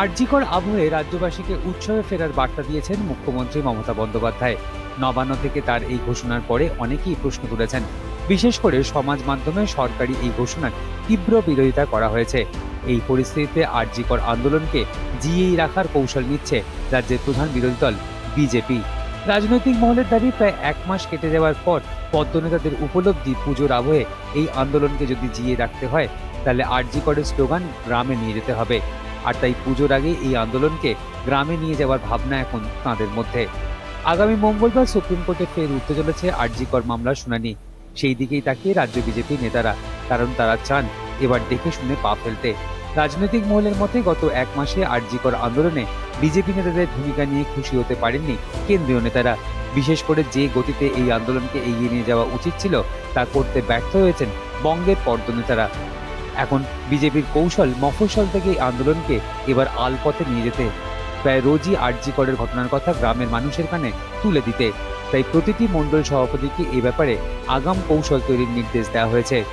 আরজিকর আবহে রাজ্যবাসীকে উৎসবে ফেরার বার্তা দিয়েছেন মুখ্যমন্ত্রী মমতা বন্দ্যোপাধ্যায়। নবান্ন থেকে তার এই ঘোষণার পরে অনেকেই প্রশ্ন তুলেছেন। বিশেষ করে সমাজ মাধ্যমে সরকারি এই ঘোষণার তীব্র বিরোধিতা করা হয়েছে। এই পরিস্থিতিতে আরজিকর আন্দোলনকে জিয়েই রাখার কৌশল নিচ্ছে রাজ্যের প্রধান বিরোধী দল, বিজেপি। রাজনৈতিক মহলের দাবি, প্রায় এক মাস কেটে যাওয়ার পর পদ্মনেতাদের উপলব্ধি পুজোর আবহে এই আন্দোলনকে যদি জিয়ে রাখতে হয় তাহলে আরজিকরের স্লোগান গ্রামে নিয়ে যেতে হবে। আর তাই পুজোর আগে এই আন্দোলনকে গ্রামে নিয়ে যাওয়ার ভাবনা এখন তাঁদের মধ্যে। আগামী মঙ্গলবার সুপ্রিম কোর্টে ফের উঠতে চলেছে আরজিকর মামলার শুনানি। সেই দিকেই তাকিয়ে রাজ্য বিজেপি নেতারা, কারণ তারা চান এবার দেখে শুনে পা ফেলতে। রাজনৈতিক মহলের মতে গত এক মাসে আরজিকর আন্দোলনে বিজেপি নেতাদের ভূমিকা নিয়ে খুশি হতে পারেননি কেন্দ্রীয় নেতারা। বিশেষ করে যে গতিতে এই আন্দোলনকে এগিয়ে নিয়ে যাওয়া উচিত ছিল তা করতে ব্যর্থ হয়েছেন বঙ্গের পর্দনেতারা এখন বিজেপির কৌশল মফস্বল থেকে এই আন্দোলনকে এবার আলপথে নিয়ে যেতে। প্রায় রোজই আর্জি করের ঘটনার কথা গ্রামের মানুষের কানে তুলে দিতে। তাই প্রতিটি মণ্ডল সভাপতিকে এ ব্যাপারে আগাম কৌশল তৈরির নির্দেশ দেওয়া হয়েছে।